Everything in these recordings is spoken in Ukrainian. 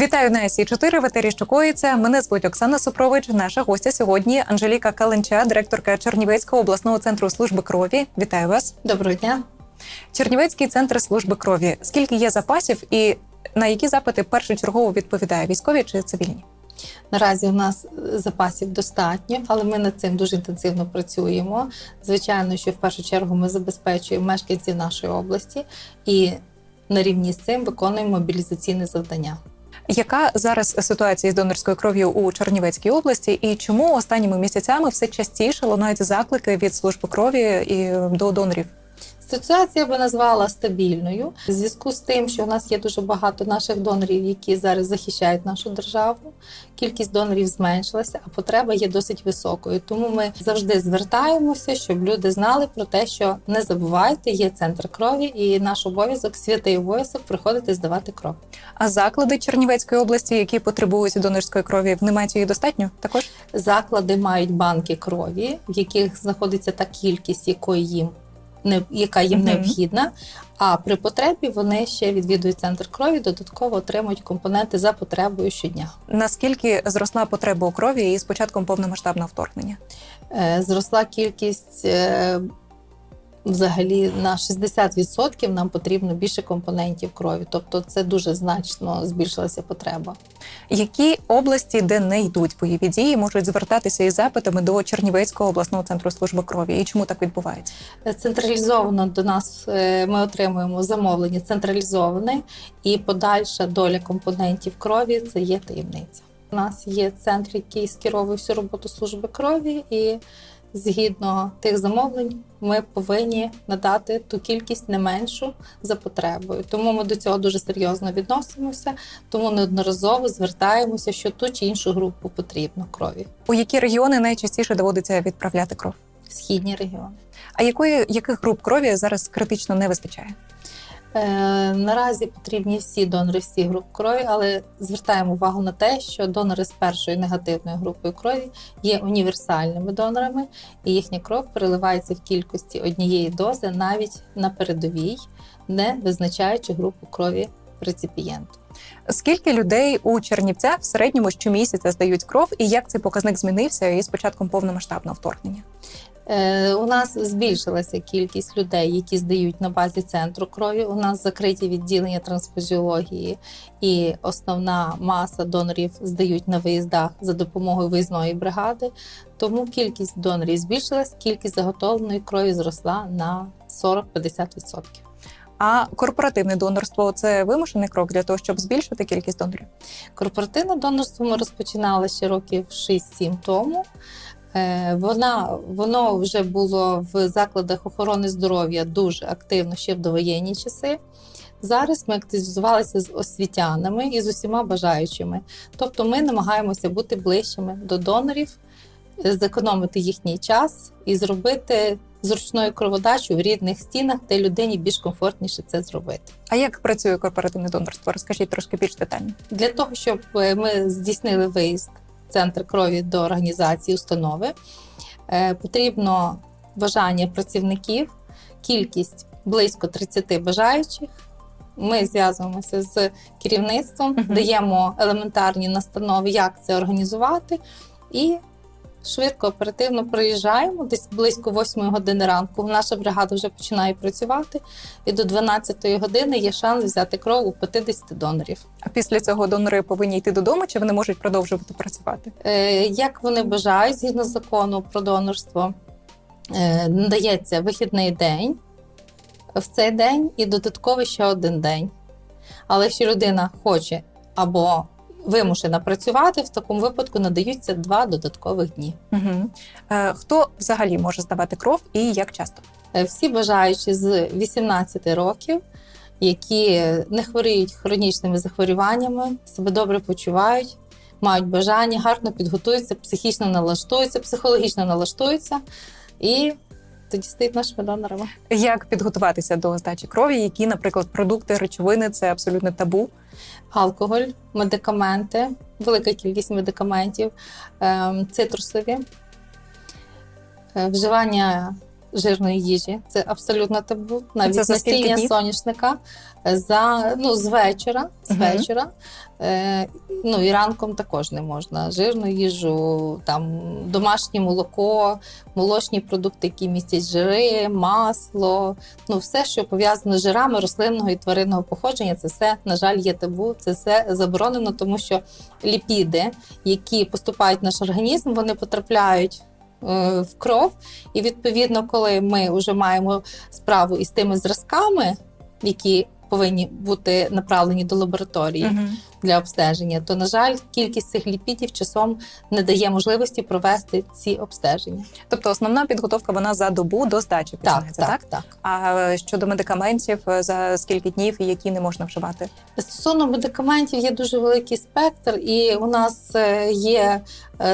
Вітаю на СІ 4 в етері Щокоїться. Мене звуть Оксана Супрович. Наша гостя сьогодні Анжеліка Каленча, директорка Чернівецького обласного центру служби крові. Вітаю вас. Доброго дня. Чернівецький центр служби крові. Скільки є запасів і на які запити першочергово відповідає військові чи цивільні? Наразі у нас запасів достатньо, але ми над цим дуже інтенсивно працюємо. Звичайно, що в першу чергу ми забезпечуємо мешканців нашої області і на рівні з цим виконуємо мобілізаційне завдання. Яка зараз ситуація з донорською кров'ю у Чернівецькій області, і чому останніми місяцями все частіше лунають заклики від служби крові і до донорів? Ситуація би назвала стабільною в зв'язку з тим, що у нас є дуже багато наших донорів, які зараз захищають нашу державу. Кількість донорів зменшилася, а потреба є досить високою. Тому ми завжди звертаємося, щоб люди знали про те, що не забувайте, є центр крові, і наш обов'язок, святий обов'язок, приходити здавати кров. А заклади Чернівецької області, які потребують донорської крові, в немає її достатньо також? Заклади мають банки крові, в яких знаходиться та кількість, якої їм яка їм необхідна. А при потребі вони ще відвідують центр крові, додатково отримують компоненти за потребою щодня. Наскільки зросла потреба у крові із початком повномасштабного вторгнення? Е, Зросла кількість. Е, Взагалі на 60% нам потрібно більше компонентів крові, тобто це дуже значно збільшилася потреба. Які області, де не йдуть бойові дії, можуть звертатися із запитами до Чернівецького обласного центру служби крові? І чому так відбувається? Централізовано до нас е, ми отримуємо замовлення централізоване, і подальша доля компонентів крові це є таємниця. У нас є центр, який скеровує всю роботу служби крові, і згідно тих замовлень ми повинні надати ту кількість не меншу за потребою. Тому ми до цього дуже серйозно відносимося, тому неодноразово звертаємося, що ту чи іншу групу потрібно крові. У які регіони найчастіше доводиться відправляти кров? Східні регіони. А якої яких груп крові зараз критично не вистачає? Е, наразі потрібні всі донори всіх груп крові, але звертаємо увагу на те, що донори з першою негативною групою крові є універсальними донорами, і їхня кров переливається в кількості однієї дози навіть на передовій, не визначаючи групу крові реципієнту. Скільки людей у Чернівцях в середньому щомісяця здають кров, і як цей показник змінився із початком повномасштабного вторгнення? Е, У нас збільшилася кількість людей, які здають на базі центру крові. У нас закриті відділення трансфузіології, і основна маса донорів здають на виїздах за допомогою виїзної бригади. Тому кількість донорів збільшилась, кількість заготовленої крові зросла на 40-50%. А корпоративне донорство це вимушений крок для того, щоб збільшити кількість донорів. Корпоративне донорство ми розпочинали ще років 6-7 тому. Е, Вона, воно вже було в закладах охорони здоров'я дуже активно ще в довоєнні часи. Зараз ми активізувалися з освітянами і з усіма бажаючими. Тобто ми намагаємося бути ближчими до донорів, зекономити їхній час і зробити зручною кроводачу в рідних стінах, де людині більш комфортніше це зробити. А як працює корпоративне донорство? Розкажіть трошки більш детально. Для того, щоб е, ми здійснили виїзд центр крові до організації установи, е, потрібно бажання працівників, кількість близько 30 бажаючих. Ми зв'язуємося з керівництвом, даємо елементарні настанови, як це організувати, і швидко, оперативно приїжджаємо. Десь близько 8 години ранку. Наша бригада вже починає працювати, і до 12 години є шанс взяти кров у 50 донорів. А після цього донори повинні йти додому, чи вони можуть продовжувати працювати? Е, Як вони бажають, згідно закону про донорство, е, надається вихідний день в цей день і додатково ще один день. Але якщо людина хоче або вимушена працювати, в такому випадку надаються два додаткових дні. Угу. Е, хто взагалі може здавати кров і як часто? Е, Всі бажаючі з 18 років, які не хворіють хронічними захворюваннями, себе добре почувають, мають бажання, гарно підготуються, психічно налаштуються, психологічно налаштуються і тоді стоїть нашими донорами. Як підготуватися до здачі крові? Які, наприклад, продукти, речовини це абсолютно табу? Алкоголь, медикаменти, велика кількість медикаментів, ем, цитрусові, е, вживання жирної їжі. Це абсолютно табу. Навіть Це за скільки насіння днів? соняшника за ну з вечора. З Мгм. вечора. Е, ну і ранком також не можна. Жирну їжу, там домашнє молоко, молочні продукти, які містять жири, масло. Ну, все, що пов'язане з жирами рослинного і тваринного походження, це все, на жаль, є табу. Це все заборонено, тому що ліпіди, які поступають в наш організм, вони потрапляють. Е, В кров, і відповідно, коли ми вже маємо справу із тими зразками, які повинні бути направлені до лабораторії Мгм. для обстеження, то на жаль, кількість цих ліпідів часом не дає можливості провести ці обстеження. Тобто основна підготовка вона за добу до здачі Так, починається, так? так, так. А е, щодо медикаментів, е, за скільки днів і які не можна вживати? Стосовно медикаментів є дуже великий спектр, і у нас е, є,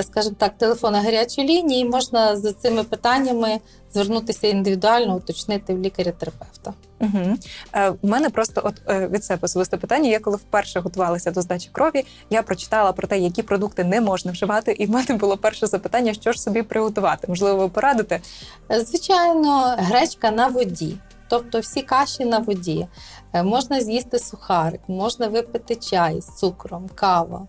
скажімо так, телефони гарячої лінії. Можна з цими питаннями звернутися індивідуально, уточнити в лікаря-терапевта. Угу. Е, в мене просто от е, від себе особисте питання. Я коли вперше готувалася до здачі крові, я прочитала про те, які продукти не можна вживати, і в мене було перше запитання, що ж собі приготувати. Можливо, ви порадите? Е, Звичайно, гречка на воді. Тобто всі каші на воді. Е, Можна з'їсти сухарик, можна випити чай з цукром, кава.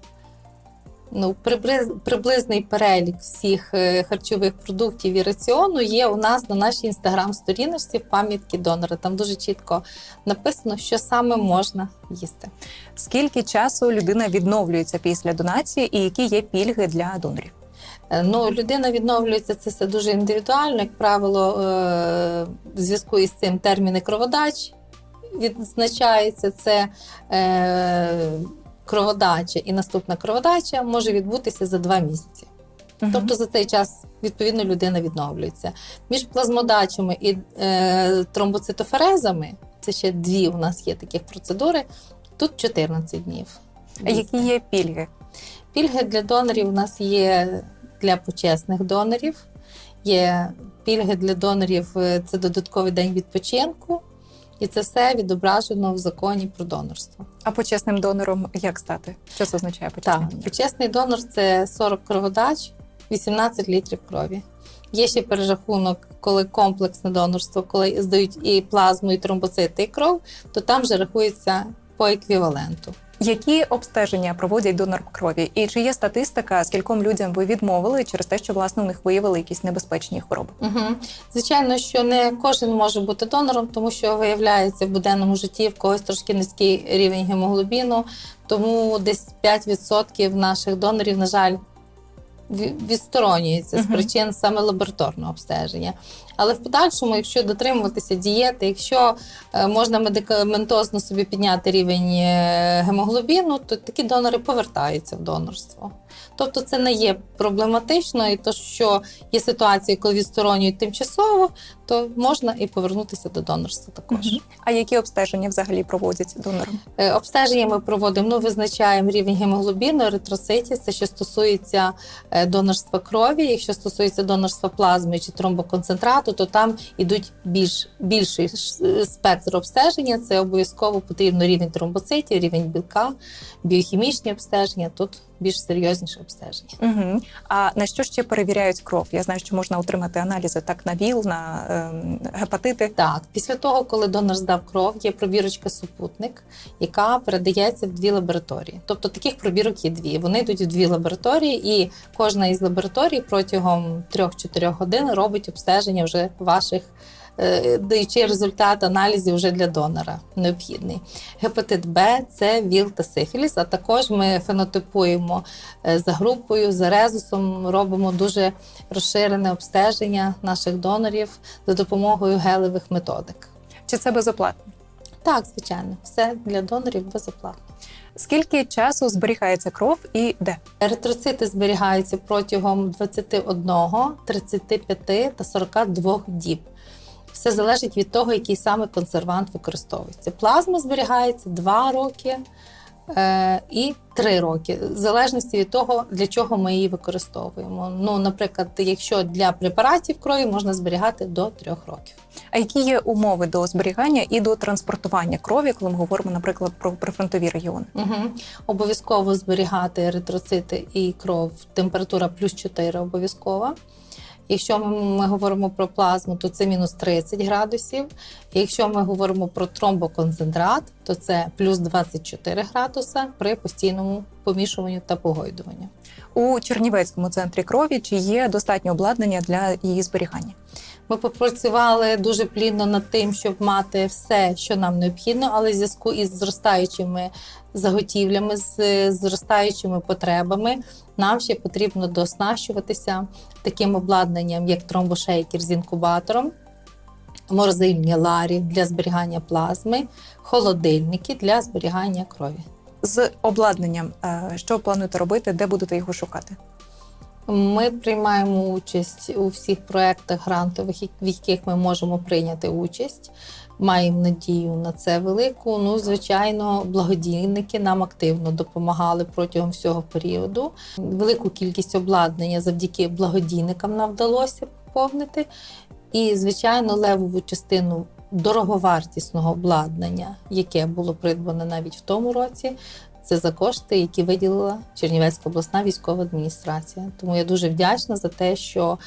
Ну, приблиз, приблизний перелік всіх е, харчових продуктів і раціону є у нас на нашій інстаграм-сторіночці в пам'ятки донора. Там дуже чітко написано, що саме можна їсти. Скільки часу людина відновлюється після донації, і які є пільги для донорів? Е, Ну, людина відновлюється це все дуже індивідуально. Як правило, е, в зв'язку із цим терміни кроводач відзначається. Це кроводача і наступна кроводача може відбутися за два місяці. Тобто за цей час відповідно людина відновлюється. Між плазмодачами і е, тромбоцитоферезами, це ще дві у нас є таких процедури. Тут 14 днів. А які є пільги? Пільги для донорів у нас є для почесних донорів. Є пільги для донорів е, це додатковий день відпочинку, і це все відображено в законі про донорство. А почесним донором як стати? Що це означає почесним Так, донором? почесний донор це 40 кроводач, 18 літрів крові. Є ще перерахунок, коли комплексне донорство, коли здають і плазму, і тромбоцити, і кров, то там вже рахується по еквіваленту. Які обстеження проводять донор крові? І чи є статистика, скільком людям ви відмовили через те, що власне у них виявили якісь небезпечні хвороби? Угу. Звичайно, що не кожен може бути донором, тому що виявляється в буденному житті в когось трошки низький рівень гемоглобіну, тому десь 5% наших донорів, на жаль, ві- відсторонюється з причин саме лабораторного обстеження. Але в подальшому, якщо дотримуватися дієти, якщо е, можна медикаментозно собі підняти рівень е, гемоглобіну, то такі донори повертаються в донорство. Тобто це не є проблематично, і то, що є ситуації, коли відсторонюють тимчасово, то можна і повернутися до донорства також. А які обстеження взагалі проводять донором? Е, Обстеження ми проводимо, ну, визначаємо рівень гемоглобіну, еритроцитів, це що стосується донорства крові. Якщо стосується донорства плазми чи тромбоконцентрату, то там ідуть більш, більший спектр обстеження. Це обов'язково потрібно рівень тромбоцитів, рівень білка, біохімічні обстеження. Тут більш серйозніше обстеження. Угу. А на що ще перевіряють кров? Я знаю, що можна отримати аналізи так на ВІЛ, на ем, гепатити. Так, після того, коли донор здав кров, є пробірочка супутник, яка передається в дві лабораторії. Тобто таких пробірок є дві. Вони йдуть в дві лабораторії, і кожна із лабораторій протягом 3-4 годин робить обстеження вже ваших. Е, Даючи результат аналізів вже для донора необхідний. Гепатит Б це ВІЛ та сифіліс, а також ми фенотипуємо е, за групою, за резусом, робимо дуже розширене обстеження наших донорів за допомогою гелевих методик. Чи це безоплатно? Так, звичайно, все для донорів безоплатно. Скільки часу зберігається кров і де? Еритроцити зберігаються протягом 21, 35 та 42 діб. Все залежить від того, який саме консервант використовується. Плазма зберігається 2 роки е, і 3 роки, в залежності від того, для чого ми її використовуємо. Ну, наприклад, якщо для препаратів крові можна зберігати до 3 років. А які є умови до зберігання і до транспортування крові, коли ми говоримо, наприклад, про прифронтові регіони? Угу. Обов'язково зберігати еритроцити і кров. Температура плюс 4 обов'язкова. Якщо ми, ми говоримо про плазму, то це мінус 30 градусів. Якщо ми говоримо про тромбоконцентрат, то це плюс 24 градуса при постійному помішуванню та погойдуванні. У Чернівецькому центрі крові чи є достатньо обладнання для її зберігання? Ми попрацювали дуже плідно над тим, щоб мати все, що нам необхідно, але в зв'язку із зростаючими заготівлями, з зростаючими потребами, нам ще потрібно дооснащуватися таким обладнанням, як тромбошейкер з інкубатором, морозильні ларі для зберігання плазми, холодильники для зберігання крові. З обладнанням, е, що плануєте робити, де будете його шукати? Ми приймаємо участь у всіх проєктах грантових, в яких ми можемо прийняти участь. Маємо надію на це велику. Ну, звичайно, благодійники нам активно допомагали протягом всього періоду. Велику кількість обладнання завдяки благодійникам нам вдалося поповнити. І, звичайно, левову частину дороговартісного обладнання, яке було придбане навіть в тому році, це за кошти, які виділила Чернівецька обласна військова адміністрація. Тому я дуже вдячна за те, що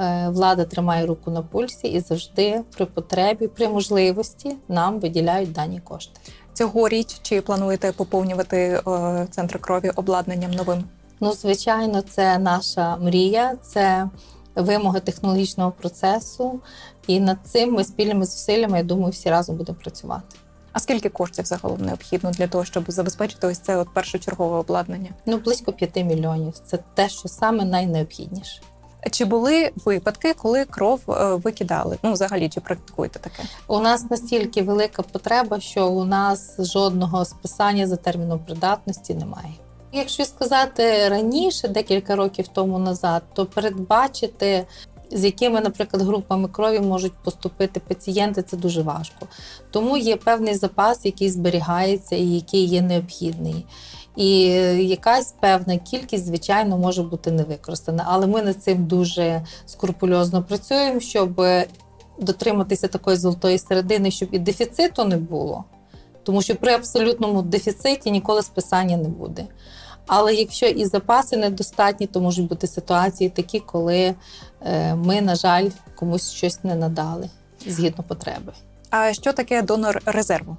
е, влада тримає руку на пульсі і завжди при потребі, при можливості нам виділяють дані кошти. Цьогоріч чи плануєте поповнювати е, центр крові обладнанням новим? Ну, звичайно, це наша мрія, це вимоги технологічного процесу. І над цим ми спільними зусиллями, я думаю, всі разом будемо працювати. А скільки коштів загалом необхідно для того, щоб забезпечити ось це от першочергове обладнання? Ну, близько 5 мільйонів. Це те, що саме найнеобхідніше. Чи були випадки, коли кров е, викидали? Ну, взагалі, чи практикуєте таке? У нас настільки велика потреба, що у нас жодного списання за терміном придатності немає. Якщо сказати раніше, декілька років тому назад, то передбачити, з якими, наприклад, групами крові можуть поступити пацієнти, це дуже важко. Тому є певний запас, який зберігається і який є необхідний. І якась певна кількість, звичайно, може бути не використана. Але ми над цим дуже скрупульозно працюємо, щоб дотриматися такої золотої середини, щоб і дефіциту не було. Тому що при абсолютному дефіциті ніколи списання не буде. Але якщо і запаси недостатні, то можуть бути ситуації такі, коли е, ми, на жаль, комусь щось не надали згідно потреби. А що таке донор резерву?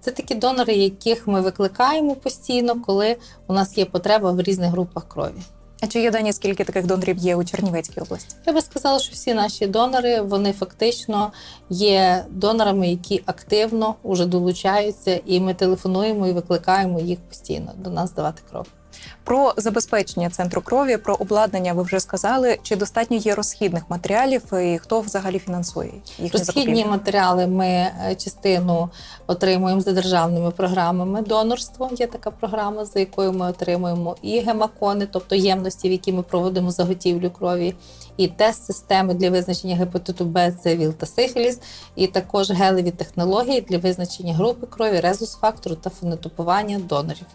Це такі донори, яких ми викликаємо постійно, коли у нас є потреба в різних групах крові. А чи є дані, скільки таких донорів є у Чернівецькій області? Я би сказала, що всі наші донори вони фактично є донорами, які активно вже долучаються, і ми телефонуємо і викликаємо їх постійно до нас давати кров. Про забезпечення центру крові, про обладнання ви вже сказали. Чи достатньо є розхідних матеріалів і хто взагалі фінансує їх Розхідні матеріали ми е, частину отримуємо за державними програмами. Донорство є така програма, за якою ми отримуємо і гемакони, тобто ємності, в які ми проводимо заготівлю крові, і тест-системи для визначення гепатиту Б, це ВІЛ та сифіліс, і також гелеві технології для визначення групи крові, резус-фактору та фенотипування донорів.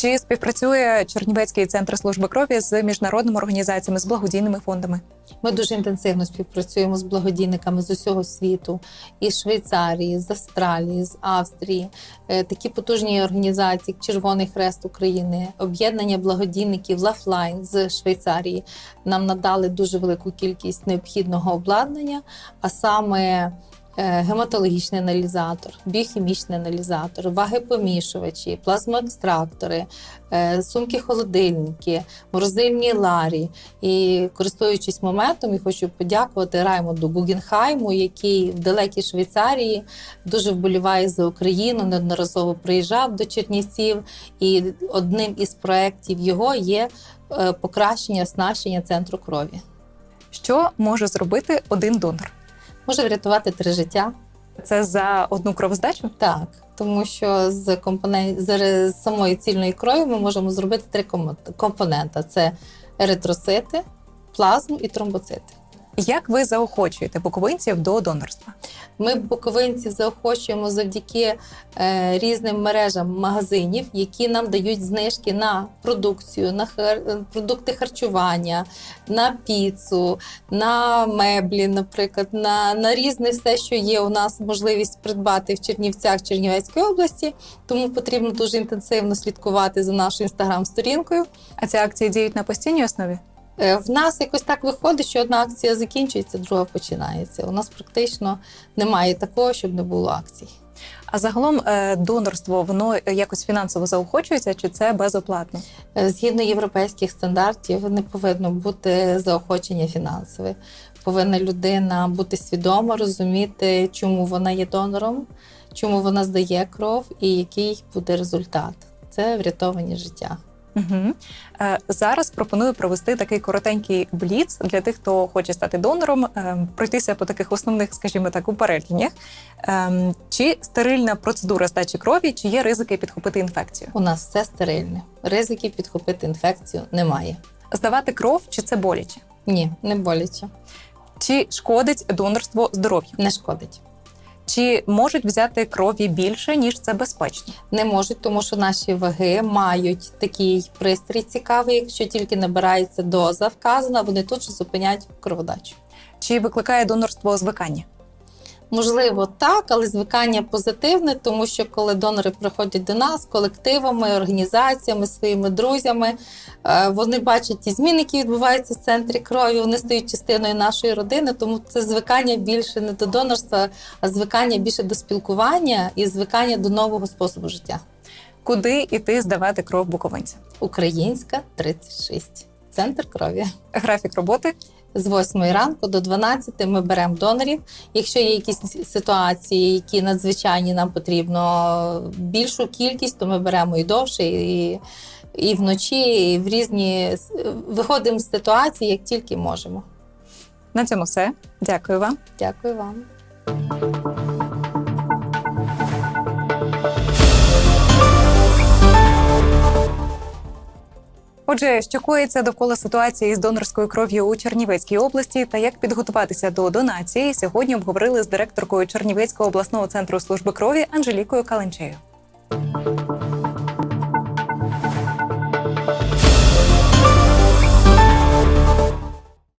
Чи співпрацює Чернівецький центр служби крові з міжнародними організаціями з благодійними фондами? Ми дуже інтенсивно співпрацюємо з благодійниками з усього світу, із Швейцарії, з Австралії, з Австрії. Е, Такі потужні організації, Червоний Хрест України, об'єднання благодійників Лафлайн з Швейцарії нам надали дуже велику кількість необхідного обладнання, а саме гематологічний аналізатор, біохімічний аналізатор, вагипомішувачі, плазмоекстрактори, е, сумки-холодильники, морозильні ларі. І користуючись моментом, я хочу подякувати Раймонду Гугенхайму, який в далекій Швейцарії дуже вболіває за Україну, неодноразово приїжджав до Чернівців. І одним із проєктів його є е, покращення оснащення центру крові. Що може зробити один донор? Може врятувати три життя. Це за одну кровоздачу? Так, тому що з компонент з самої цільної крові ми можемо зробити три компонента: це еритроцити, плазму і тромбоцити. Як ви заохочуєте буковинців до донорства? Ми буковинців заохочуємо завдяки е, різним мережам магазинів, які нам дають знижки на продукцію, на хар... продукти харчування, на піцу, на меблі, наприклад, на, на різне все, що є у нас можливість придбати в Чернівцях Чернівецької області. Тому потрібно дуже інтенсивно слідкувати за нашою інстаграм-сторінкою. А ці акції діють на постійній основі? Е, В нас якось так виходить, що одна акція закінчується, друга починається. У нас практично немає такого, щоб не було акцій. А загалом е, донорство воно якось фінансово заохочується, чи це безоплатно? Е, Згідно європейських стандартів, не повинно бути заохочення фінансове. Повинна людина бути свідома, розуміти, чому вона є донором, чому вона здає кров і який буде результат. Це врятовані життя. Угу. Е, зараз пропоную провести такий коротенький бліц для тих, хто хоче стати донором, е, пройтися по таких основних, скажімо так, упередженнях. Е, чи стерильна процедура здачі крові, чи є ризики підхопити інфекцію? У нас все стерильне. Ризики підхопити інфекцію немає. Здавати кров, чи це боляче? Ні, не боляче, Чи шкодить донорство здоров'ю? не шкодить. Чи можуть взяти крові більше, ніж це безпечно? Не можуть, тому що наші ваги мають такий пристрій цікавий. Якщо тільки набирається доза вказана, вони тут же зупиняють кроводачу. Чи викликає донорство звикання? Можливо, так, але звикання позитивне, тому що коли донори приходять до нас колективами, організаціями, своїми друзями, е, вони бачать ті зміни, які відбуваються в центрі крові. Вони стають частиною нашої родини, тому це звикання більше не до донорства, а звикання більше до спілкування і звикання до нового способу життя. Куди іти здавати кров буковинця? Українська 36. Центр крові. Графік роботи З 8 ранку до 12 ми беремо донорів. Якщо є якісь ситуації, які надзвичайні, нам потрібно більшу кількість, то ми беремо і довше, і, і вночі, і в різні виходимо з ситуації, як тільки можемо. на цьому все. Дякую вам. Дякую вам. Отже, що коїться довкола ситуації з донорською кров'ю у Чернівецькій області та як підготуватися до донації, сьогодні обговорили з директоркою Чернівецького обласного центру служби крові Анжелікою Каленчею.